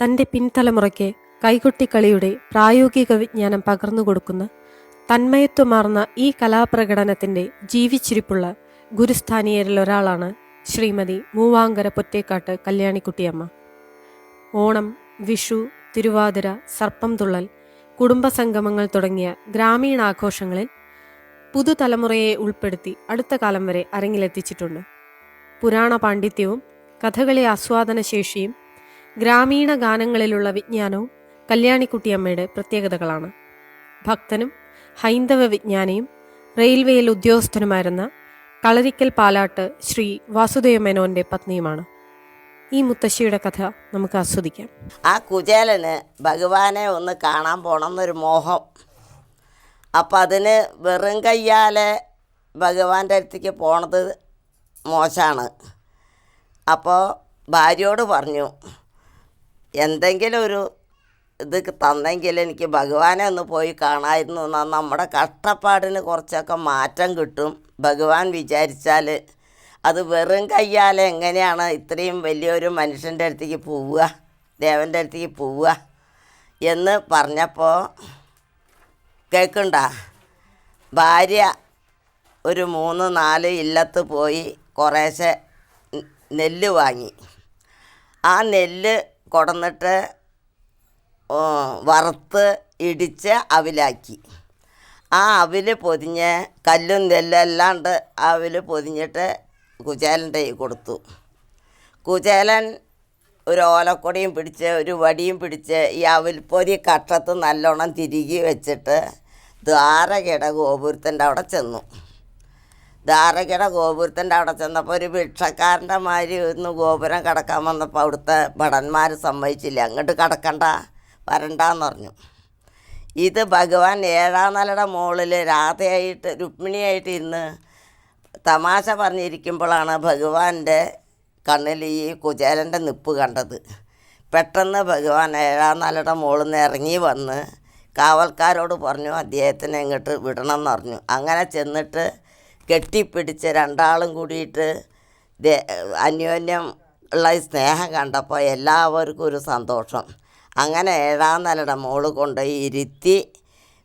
തന്റെ പിൻതലമുറയ്ക്ക് കൈകൊട്ടിക്കളിയുടെ പ്രായോഗിക വിജ്ഞാനം പകർന്നു കൊടുക്കുന്ന തന്മയത്വമാർന്ന ഈ കലാപ്രകടനത്തിന്റെ ജീവിച്ചിരിപ്പുള്ള ഗുരുസ്ഥാനീയരിൽ ഒരാളാണ് ശ്രീമതി മൂവാങ്കര പൊറ്റേക്കാട്ട് കല്യാണിക്കുട്ടിയമ്മ. ഓണം വിഷു തിരുവാതിര സർപ്പം തുള്ളൽ കുടുംബസംഗമങ്ങൾ തുടങ്ങിയ ഗ്രാമീണാഘോഷങ്ങളിൽ പുതുതലമുറയെ ഉൾപ്പെടുത്തി അടുത്ത കാലം വരെ അരങ്ങിലെത്തിച്ചിട്ടുണ്ട്. പുരാണ പാണ്ഡിത്യവും കഥകളി ആസ്വാദന ശേഷിയും ഗ്രാമീണ ഗാനങ്ങളിലുള്ള വിജ്ഞാനവും കല്യാണിക്കുട്ടിയമ്മയുടെ പ്രത്യേകതകളാണ്. ഭക്തനും ഹൈന്ദവ വിജ്ഞാനിയും റെയിൽവേയിൽ ഉദ്യോഗസ്ഥനുമായിരുന്ന കളരിക്കൽ പാലാട്ട് ശ്രീ വാസുദേവ മേനോന്റെ പത്നിയുമാണ്. ഈ മുത്തശ്ശിയുടെ കഥ നമുക്ക് ആസ്വദിക്കാം. ആ കുചേലന് ഭഗവാനെ ഒന്ന് കാണാൻ പോണം എന്നൊരു മോഹം. അപ്പം അതിന് വെറും കയ്യാലെ ഭഗവാന്റെ അടുത്തേക്ക് പോണത് മോശമാണ് അപ്പോൾ ഭാര്യയോട് പറഞ്ഞു എന്തെങ്കിലും ഒരു ഇത് തന്നെങ്കിൽ എനിക്ക് ഭഗവാനെ ഒന്ന് പോയി കാണായിരുന്നു. നമ്മുടെ കഷ്ടപ്പാടിന് കുറച്ചൊക്കെ മാറ്റം കിട്ടും. ഭഗവാൻ വിചാരിച്ചാൽ അത് വെറും കയ്യാലെ എങ്ങനെയാണ് ഇത്രയും വലിയൊരു മനുഷ്യന്റെ അടുത്തേക്ക് പോവുക ദേവന്റെ അടുത്തേക്ക് പോവുക എന്ന് പറഞ്ഞപ്പോൾ കേൾക്കണ്ട? ഭാര്യ ഒരു മൂന്ന് നാല് ഇല്ലത്ത് പോയി കുറേശ്ശെ നെല്ല് വാങ്ങി. ആ നെല്ല് കൊടന്നിട്ട് വറുത്ത് ഇടിച്ച് അവിലാക്കി. ആ അവിൽ പൊതിഞ്ഞ് കല്ലും നെല്ലെല്ലാണ്ട് അവിൽ പൊതിഞ്ഞിട്ട് കുചേലന്റെ കൊടുത്തു. കുചേലൻ ഒരു ഓലക്കൊടിയും പിടിച്ച് ഒരു വടിയും പിടിച്ച് ഈ അവൽപ്പൊരി കട്ടത്ത് നല്ലോണം തിരികെ വെച്ചിട്ട് ദ്വാരകയുടെ ഗോപുരത്തിന്റെ അവിടെ ചെന്നു. ദ്വാരകയുടെ ഗോപുരത്തിന്റെ അവിടെ ചെന്നപ്പോൾ ഒരു ഭിക്ഷക്കാരന്റെ മാതിരി ഒന്ന് ഗോപുരം കടക്കാൻ വന്നപ്പോൾ അവിടുത്തെ ഭടന്മാർ സമ്മതിച്ചില്ല. അങ്ങോട്ട് കടക്കണ്ട വരണ്ടെന്ന് പറഞ്ഞു. ഇത് ഭഗവാൻ ഏഴാം നിലയുടെ മുകളിൽ രാധയായിട്ട് രുക്മിണിയായിട്ട് ഇരുന്ന് തമാശ പറഞ്ഞിരിക്കുമ്പോഴാണ് ഭഗവാന്റെ കണ്ണിൽ ഈ കുചേലന്റെ നിപ്പ് കണ്ടത്. പെട്ടെന്ന് ഭഗവാൻ ഏഴാം നാലുടെ മുകളിൽ നിന്ന് ഇറങ്ങി വന്ന് കാവൽക്കാരോട് പറഞ്ഞു അദ്ദേഹത്തിനെ ഇങ്ങോട്ട് വിടണം എന്ന് പറഞ്ഞു. അങ്ങനെ ചെന്നിട്ട് കെട്ടിപ്പിടിച്ച് രണ്ടാളും കൂടിയിട്ട് അന്യോന്യം ഉള്ള സ്നേഹം കണ്ടപ്പോൾ എല്ലാവർക്കും ഒരു സന്തോഷം. അങ്ങനെ ഏഴാം നിലയുടെ മോൾ കൊണ്ടുപോയി ഇരുത്തി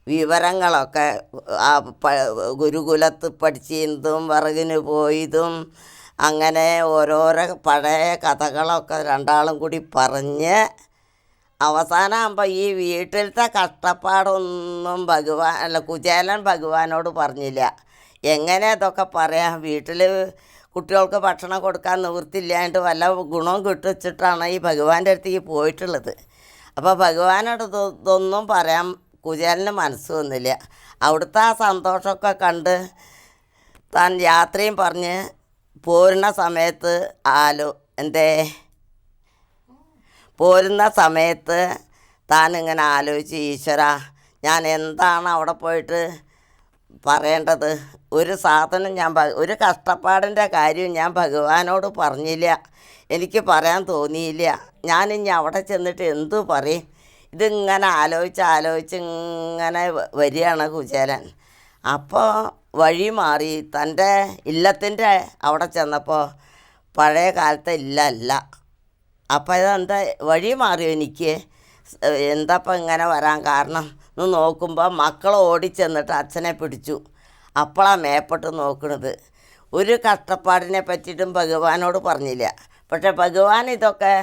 വിവരങ്ങളൊക്കെ ആ ഗുരുകുലത്ത് പഠിച്ചതും വിറകിന് പോയതും അങ്ങനെ ഓരോരോ പഴയ കഥകളൊക്കെ രണ്ടാളും കൂടി പറഞ്ഞ് അവസാനമാകുമ്പോൾ ഈ വീട്ടിലത്തെ കഷ്ടപ്പാടൊന്നും ഭഗവാൻ അല്ല കുചേലൻ ഭഗവാനോട് പറഞ്ഞില്ല. എങ്ങനെ ഇതൊക്കെ പറയാം? വീട്ടിൽ കുട്ടികൾക്ക് ഭക്ഷണം കൊടുക്കാൻ നിവൃത്തില്ലാണ്ട് വല്ല ഗുണവും കിട്ടിച്ചിട്ടാണ് ഈ ഭഗവാന്റെ അടുത്തേക്ക് പോയിട്ടുള്ളത്. അപ്പോൾ ഭഗവാനോട് ഇത് ഇതൊന്നും പറയാൻ കുചേലന് മനസ്സ് വന്നില്ല. അവിടുത്തെ ആ സന്തോഷമൊക്കെ കണ്ട് താൻ യാത്രയും പറഞ്ഞ് പോരുന്ന സമയത്ത് ആലോ എന്തേ? പോരുന്ന സമയത്ത് താൻ ഇങ്ങനെ ആലോചിച്ച് ഈശ്വര ഞാൻ എന്താണ് അവിടെ പോയിട്ട് പറയേണ്ടത്? ഒരു സാധനം ഞാൻ ഒരു കഷ്ടപ്പാടിന്റെ കാര്യം ഞാൻ ഭഗവാനോട് പറഞ്ഞില്ല. എനിക്ക് പറയാൻ തോന്നിയില്ല. ഞാനിനി അവിടെ ചെന്നിട്ട് എന്തു പറയും? ഇതിങ്ങനെ ആലോചിച്ച് ആലോചിച്ച് ഇങ്ങനെ വരികയാണ് കുചേലൻ. അപ്പോൾ വഴി മാറി തന്റെ ഇല്ലത്തിന്റെ അവിടെ ചെന്നപ്പോൾ പഴയ കാലത്തെ ഇല്ലല്ല. അപ്പോൾ ഇതെന്താ? വഴി മാറി എനിക്ക്? എന്താപ്പം ഇങ്ങനെ വരാൻ കാരണം? എന്ന് നോക്കുമ്പോൾ മക്കൾ ഓടിച്ചെന്നിട്ട് അച്ഛനെ പിടിച്ചു. അപ്പോഴാണ് മേപ്പെട്ട് നോക്കുന്നത് ഒരു കഷ്ടപ്പാടിനെ പറ്റിയിട്ടും ഭഗവാനോട് പറഞ്ഞില്ല. പക്ഷെ ഭഗവാൻ ഇതൊക്കെ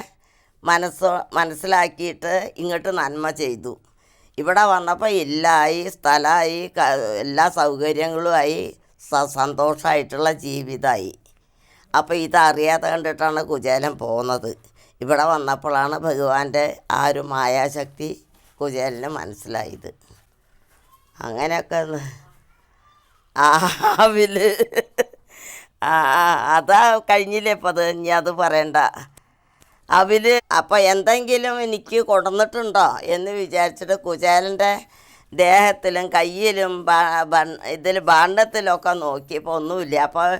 മനസ്സോ മനസ്സിലാക്കിയിട്ട് ഇങ്ങോട്ട് നന്മ ചെയ്തു. ഇവിടെ വന്നപ്പോൾ ഇല്ലായി സ്ഥലമായി എല്ലാ സൗകര്യങ്ങളുമായി സന്തോഷമായിട്ടുള്ള ജീവിതമായി അപ്പോൾ ഇതറിയാതെ കണ്ടിട്ടാണ് കുചേലൻ പോകുന്നത് ഇവിടെ വന്നപ്പോഴാണ് ഭഗവാന്റെ ആ ഒരു മായാശക്തി കുചേലന് മനസ്സിലായത്. അങ്ങനെയൊക്കെ ആവിൽ. ആ, അതാ കഴിഞ്ഞില്ലേ ഇപ്പം അത് ഇനി അത് പറയണ്ട. അവിൽ അപ്പം എന്തെങ്കിലും എനിക്ക് കൊടുന്നിട്ടുണ്ടോ എന്ന് വിചാരിച്ചിട്ട് കുചാലന്റെ ദേഹത്തിലും കയ്യിലും ഇതിൽ ഭാണ്ഡത്തിലൊക്കെ നോക്കിയപ്പോൾ ഒന്നുമില്ല. അപ്പോൾ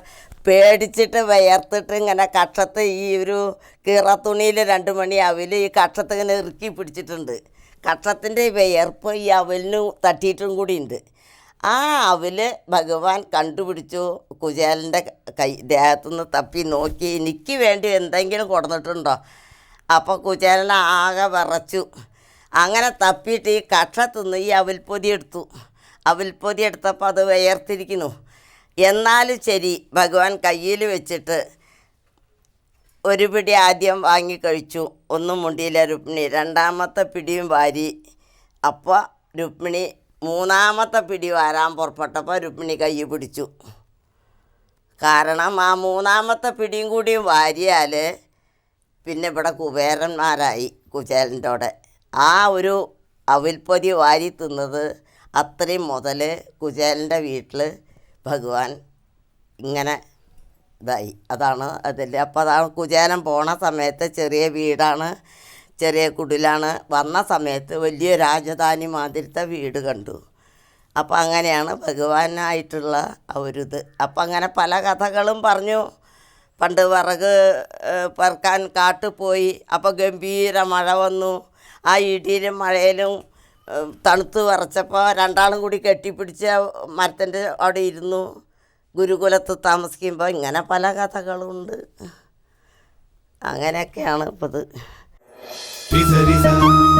പേടിച്ചിട്ട് വിയർത്തിട്ട് ഇങ്ങനെ കക്ഷത്ത് ഈ ഒരു കീറത്തുണിയിൽ രണ്ട് മണി അവിൽ ഈ കക്ഷത്ത് ഇങ്ങനെ ഇറുക്കി പിടിച്ചിട്ടുണ്ട്. കക്ഷത്തിന്റെ വിയർപ്പ് ഈ അവലിന് തട്ടിയിട്ടും കൂടി ഉണ്ട്. ആ അവൽ ഭഗവാൻ കണ്ടുപിടിച്ചു. കുചേലന്റെ കൈ ദേഹത്തുനിന്ന് തപ്പി നോക്കി. എനിക്ക് വേണ്ടി എന്തെങ്കിലും കൊടുത്തിട്ടുണ്ടോ? അപ്പോൾ കുചേലൻ ആകെ വിറച്ചു. അങ്ങനെ തപ്പിയിട്ട് ഈ കക്ഷത്തുനിന്ന് ഈ അവൽപ്പൊതി എടുത്തു. അവൽപ്പൊതി എടുത്തപ്പോൾ അത് വിയർത്തിരിക്കുന്നു എന്നാലും ശരി ഭഗവാൻ കയ്യിൽ വെച്ചിട്ട് ഒരു പിടി ആദ്യം വാങ്ങി കഴിച്ചു. ഒന്നും മുണ്ടിയില്ല രുക്മിണി. രണ്ടാമത്തെ പിടിയും വാരി. അപ്പോൾ രുക്മിണി മൂന്നാമത്തെ പിടി വരാൻ പുറപ്പെട്ടപ്പോൾ രുക്മിണി കൈ പിടിച്ചു. കാരണം ആ മൂന്നാമത്തെ പിടിയും കൂടിയും വാരിയാൽ പിന്നെ ഇവിടെ കുബേരന്മാരായി കുചേലന്റെ ആ ഒരു അവിൽപ്പൊതി വാരി തിന്നത് അത്രയും മുതൽ കുചേലന്റെ വീട്ടിൽ ഭഗവാൻ ഇങ്ങനെ ഇതായി. അതാണ് അതിൽ. അപ്പോൾ അതാണ് കുചേലൻ പോണ സമയത്ത് ചെറിയ വീടാണ് ചെറിയ കുടിലാണ് വന്ന സമയത്ത് വലിയ രാജധാനി മാതിരത്തെ വീട് കണ്ടു. അപ്പം അങ്ങനെയാണ് ഭഗവാനായിട്ടുള്ള ആ ഒരു ഇത്. അപ്പം അങ്ങനെ പല കഥകളും പറഞ്ഞു. പണ്ട് വിറക് പറക്കാൻ പെറുക്കാൻ കാട്ടിൽ പോയി. അപ്പോൾ ഗംഭീര മഴ വന്നു. ആ ഇടിയിലും മഴയിലും തണുത്ത് വിറച്ചപ്പോൾ രണ്ടാളും കൂടി കെട്ടിപ്പിടിച്ച് മരത്തിന്റെ അവിടെ ഇരുന്നു. ഗുരുകുലത്ത് താമസിക്കുമ്പോൾ ഇങ്ങനെ പല കഥകളുണ്ട്. അങ്ങനെയൊക്കെയാണ് ഇപ്പോൾ ഇത് Risa, risa.